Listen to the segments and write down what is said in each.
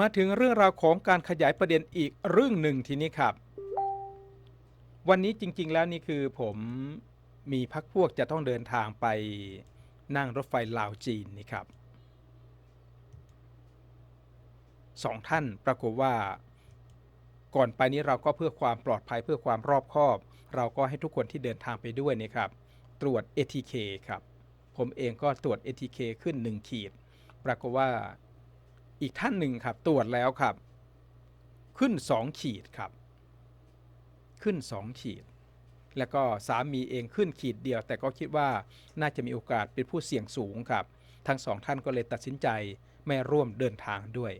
มาถึงเรื่องราวของการขยายประเด็นอีกเรื่องหนึ่งทีนี้ครับ วันนี้จริง ๆ แล้วนี่คือผมมีพักพวกจะต้องเดินทางไปนั่งรถไฟลาวจีนนี่ครับสองท่านปรากฏว่า ก่อนไปนี้เราก็เพื่อความปลอดภัยเพื่อความรอบคอบ เราก็ให้ทุกคนที่เดินทางไปด้วยนี่ครับ ตรวจ ATK ครับ ผมเองก็ตรวจ ATK ขึ้น 1 ขีด ปรากฏว่า อีกท่านหนึ่งครับตรวจแล้วครับ ขึ้น 2 ขีดครับ ขึ้น 2 ขีด แล้วก็สามีเองขึ้นขีดเดียว แต่ก็คิดว่าน่าจะมีโอกาสเป็นผู้เสี่ยงสูงครับ ทั้งสองท่านก็เลยตัดสินใจไม่ร่วมเดินทางด้วย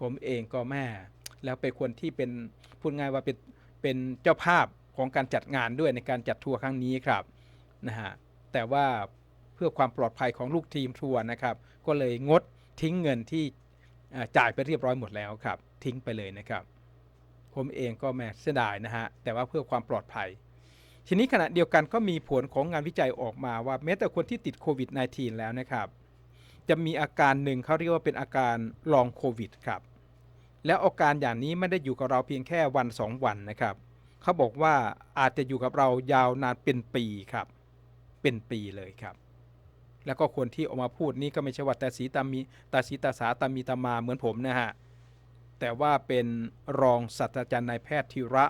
ผมเองก็แม่ แล้วเป็นคนที่เป็นพูดง่ายว่าเป็นเป็นเจ้าภาพของการจัดงานด้วยในการจัดทัวร์ครั้งนี้ครับนะฮะแต่ว่าเพื่อความปลอดภัยของลูกทีมทัวร์นะครับ ก็เลยงด ทิ้งเงินที่จ่ายไปเรียบร้อยหมดแล้วครับ ทิ้งไปเลยนะครับ ผมเองก็แม่เสียดายนะฮะ แต่ว่าเพื่อความปลอดภัย ทีนี้ขณะเดียวกันก็มีผลของงานวิจัยออกมาว่าแม้แต่คนที่ติดโควิด -19 แล้วนะครับ จะมีอาการหนึ่งเขาเรียกว่าเป็นอาการลองโควิดครับ แล้วอาการอย่างนี้ไม่ได้อยู่กับเราเพียงแค่วันสองวันนะครับเขาบอกว่าอาจจะอยู่กับเรายาวนานเป็นปีครับ เป็นปีเลยครับ แล้วก็คนที่ออกมาพูดนี่ก็ไม่ใช่ว่าแต่สีตามีตาสีตาสาตามีตามาเหมือนผมนะฮะ แต่ว่าเป็นรองศาสตราจารย์นายแพทย์ธีระ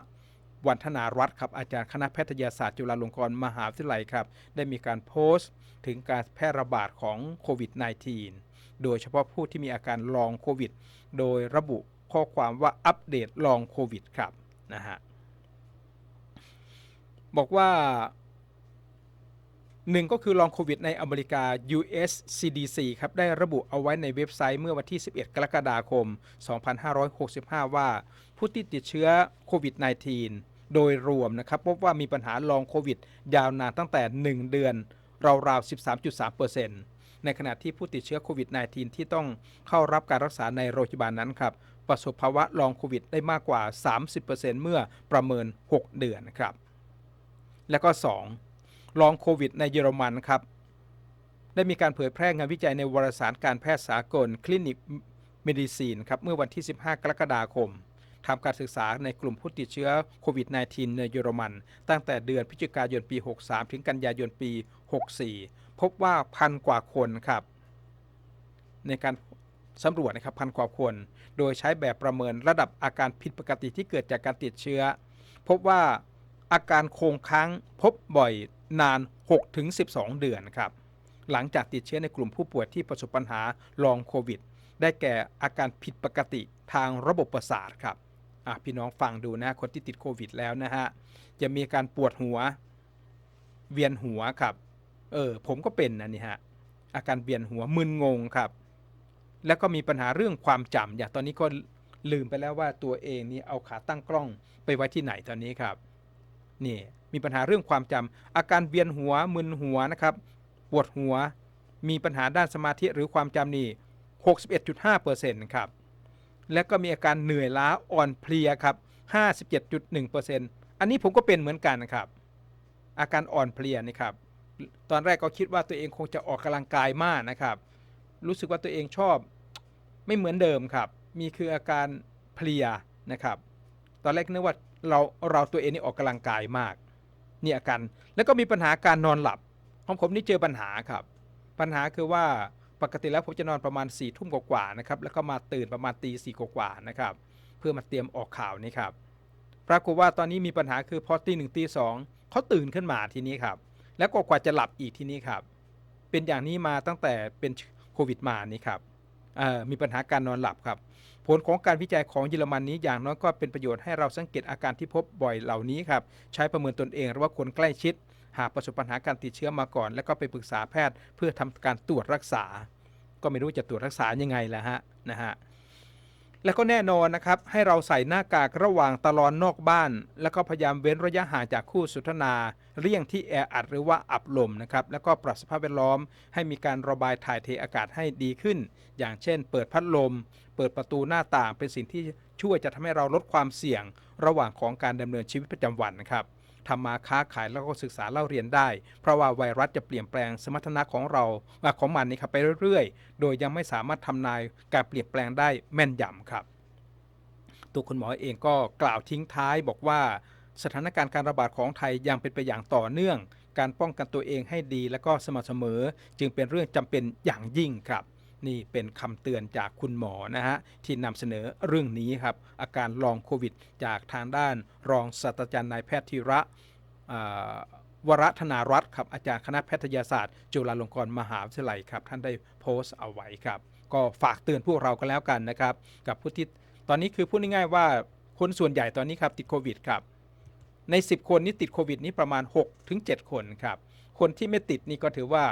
วันธนารัตน์ครับอาจารย์คณะแพทยศาสตร์จุฬาลงกรณ์มหาวิทยาลัยครับ ได้มีการโพสต์ถึงการแพร่ระบาดของโควิด -19 โดยเฉพาะผู้ที่มีอาการลองโควิด โดยระบุข้อความว่าอัปเดตลองโควิดครับนะฮะบอกว่า หนึ่งก็คือลองโควิดในอเมริกา US CDC ครับได้ระบุเอาไว้ในเว็บไซต์เมื่อวันที่ 11 กรกฎาคม 2565 ว่า ผู้ที่ติดเชื้อโควิด -19 โดยรวมนะครับพบว่ามีปัญหาลองโควิด ยาวนานตั้งแต่ 1 เดือน ราวๆ 13.3%ในขณะที่ผู้ติดเชื้อโควิด -19 ที่ต้องเข้ารับการรักษาในโรงพยาบาลนั้นครับประสบภาวะลองโควิดได้มากกว่า 30%เมื่อประเมิน 6 เดือนนะครับ แล้วก็ 2. ลองโควิดในเยอรมันครับ ได้มีการเผยแพร่งานวิจัยในวารสารการแพทย์สากล Clinic Medicine ครับเมื่อวันที่ 15 กรกฎาคมทำการศึกษาในกลุ่มผู้ติดเชื้อโควิด -19 ในเยอรมัน ตั้งแต่เดือนพฤศจิกายนปี 63 ถึงกันยายนปี 64 พบว่าพันกว่าคนครับ ในการสำรวจนะครับพันกว่าคน โดยใช้แบบประเมินระดับอาการผิดปกติที่เกิดจากการติดเชื้อ พบว่าอาการคงค้างพบบ่อย นาน 6-12 เดือนครับ หลังจากติดเชื้อในกลุ่มผู้ป่วยที่ประสบปัญหาลองโควิด ได้แก่อาการผิดปกติทางระบบประสาทครับพี่น้องฟังดูนะคนที่ติดโควิดแล้วนะฮะ จะมีการปวดหัว เวียนหัวครับ เออผมก็เป็นนะนี่ฮะ อาการเวียนหัวมึนงงครับ แล้วก็มีปัญหาเรื่องความจำอย่างตอนนี้ก็ลืมไปแล้วว่าตัวเองนี่เอาขาตั้งกล้องไปไว้ที่ไหนตอนนี้ครับ นี่มีปัญหาเรื่องความจำอาการเวียนหัวมึนหัวนะครับปวดหัว มีปัญหาด้านสมาธิหรือความจำนี่61.5%ครับและก็มีอาการเหนื่อยล้าอ่อนเพลียครับ57.1%อันนี้ผมก็เป็นเหมือนกันนะครับ อาการอ่อนเพลียนี่ครับตอนแรกก็คิดว่าตัวเองคงจะออกกำลังกายมากนะครับ รู้สึกว่าตัวเองชอบไม่เหมือนเดิมครับ มีคืออาการเพลียนะครับ ตอนแรกนึกว่า เราเราตัวเองนี่ออกกำลังกายมากนี่อาการแล้วก็มีปัญหาการนอนหลับของผมนี่เจอปัญหาครับ ปัญหาคือว่าปกติแล้วผมจะนอนประมาณ4ี่ทุ่มกว่าๆนะครับ แล้วก็มาตื่นประมาณตีสี่กว่าๆนะครับ เพื่อมาเตรียมออกข่าวนี่ครับ ปรากฏว่าตอนนี้มีปัญหาคือพอตีหนึ่งตีสองเขาตื่นขึ้นมาทีนี้ครับ แล้วก็กว่าจะหลับอีกทีนี้ครับ เป็นอย่างนี้มาตั้งแต่เป็นโควิดมานี่ครับมีปัญหาการนอนหลับครับ ผลของการวิจัยของเยอรมันนี้อย่างน้อยก็เป็นประโยชน์ให้เราสังเกตอาการที่พบบ่อยเหล่านี้ครับใช้ประเมินตนเองหรือว่าคนใกล้ชิด หากประสบปัญหาการติดเชื้อมาก่อน แล้วก็ไปปรึกษาแพทย์เพื่อทำการตรวจรักษา ก็ไม่รู้จะตรวจรักษายังไงล่ะฮะนะฮะแล้วก็แน่นอนนะครับ ให้เราใส่หน้ากากระหว่างตลอนนอกบ้าน แล้วก็พยายามเว้นระยะห่างจากคู่สนทนา เลี่ยงที่แออัดหรือว่าอับลมนะครับแล้วก็ปรับสภาพแวดล้อม ให้มีการระบายถ่ายเทอากาศให้ดีขึ้น อย่างเช่น เปิดพัดลม เปิดประตูหน้าต่างเป็นสิ่งที่ช่วยจะทำให้เราลดความเสี่ยง ระหว่างของการดำเนินชีวิตประจำวันนะครับทำมาค้าขายแล้วก็ศึกษาเล่าเรียนได้ เพราะว่าไวรัสจะเปลี่ยนแปลงสมรรถนะของเราของมันนี่ครับไปเรื่อยๆ โดยยังไม่สามารถทำนายการเปลี่ยนแปลงได้แม่นยำครับตัวคุณหมอเองก็กล่าวทิ้งท้ายบอกว่า สถานการณ์การระบาดของไทยยังเป็นไปอย่างต่อเนื่อง การป้องกันตัวเองให้ดีและก็สม่ำเสมอ จึงเป็นเรื่องจำเป็นอย่างยิ่งครับ นี่เป็นคำเตือนจากคุณหมอนะฮะที่นำเสนอเรื่องนี้ครับ อาการลองโควิด จากทางด้านรองศาสตราจารย์นายแพทย์ธีระวรธนารัตน์ครับอาจารย์คณะแพทยศาสตร์ จุฬาลงกรณ์มหาวิทยาลัยครับ ท่านได้โพสต์เอาไว้ครับ ก็ฝากเตือนพวกเรากันแล้วกันนะครับ กับผู้ที่ตอนนี้คือพูดง่ายๆว่าคนส่วนใหญ่ตอนนี้ครับติดโควิดครับ ใน 10 คนนี้ติดโควิดนี้ประมาณ6ถึง7คนครับ คนที่ไม่ติดนี่ก็ถือว่า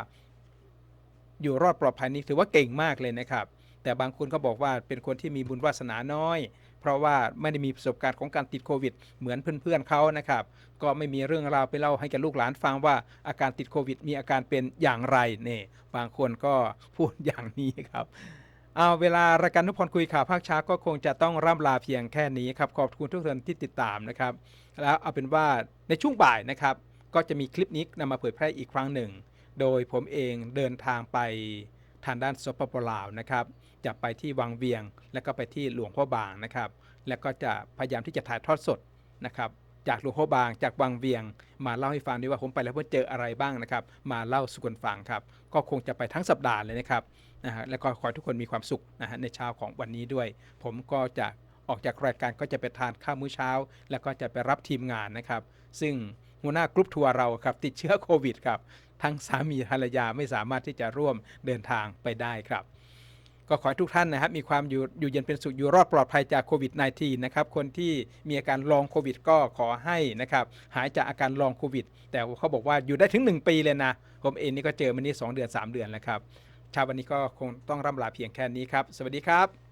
อยู่รอดปลอดภัยนี่ถือว่าเก่งมากเลยนะครับ แต่บางคนก็บอกว่าเป็นคนที่มีบุญวาสนาน้อย เพราะว่าไม่ได้มีประสบการณ์ของการติดโควิด เหมือนเพื่อนๆเขานะครับ ก็ไม่มีเรื่องราวไปเล่าให้แก่ลูกหลานฟังว่าอาการติดโควิด มีอาการเป็นอย่างไรเนี่ยบางคนก็พูดอย่างนี้ครับ เอาเวลา รายการนุพรคุยข่าวภาคเช้าก็คงจะต้องร่ำลาเพียงแค่นี้ครับ ขอบคุณทุกท่านที่ติดตามนะครับ แล้วเอาเป็นว่าในช่วงบ่ายนะครับ ก็จะมีคลิปนี้นำมาเผยแพร่อีกครั้งหนึ่ง โดยผมเองเดินทางไปทางด้านสปปลาวนะครับจะไปที่วังเวียง แล้วก็ไปที่หลวงพ่อบางนะครับ แล้วก็จะพยายามที่จะถ่ายทอดสดนะครับ จากหลวงพ่อบางจากวังเวียง มาเล่าให้ฟังด้วยว่าผมไปแล้วผมเจออะไรบ้างนะครับ มาเล่าสู่กันฟังครับ ก็คงจะไปทั้งสัปดาห์เลยนะครับนะฮะแล้วก็ขอให้ทุกคนมีความสุขนะฮะในเช้าของวันนี้ด้วย ผมก็จะออกจากรายการก็จะไปทานข้าวมื้อเช้า แล้วก็จะไปรับทีมงานนะครับ ซึ่งหัวหน้ากรุ๊ปทัวร์เราครับติดเชื้อโควิดครับทั้งสามีภรรยาไม่สามารถที่จะร่วมเดินทางไปได้ครับ ก็ขอให้ทุกท่านนะครับ มีความอยู่อยู่เย็นเป็นสุขอยู่รอดปลอดภัยจากโควิด -19 นะครับ คนที่มีอาการลองโควิด ก็ขอให้นะครับ หายจากอาการลองโควิด แต่เขาบอกว่าอยู่ได้ถึง 1 ปีเลยนะ ผมเองนี่ก็เจอมันนี่2เดือน 3 เดือนแล้วครับชาววันนี้ก็คงต้องร่ำลาเพียงแค่นี้ครับ สวัสดีครับ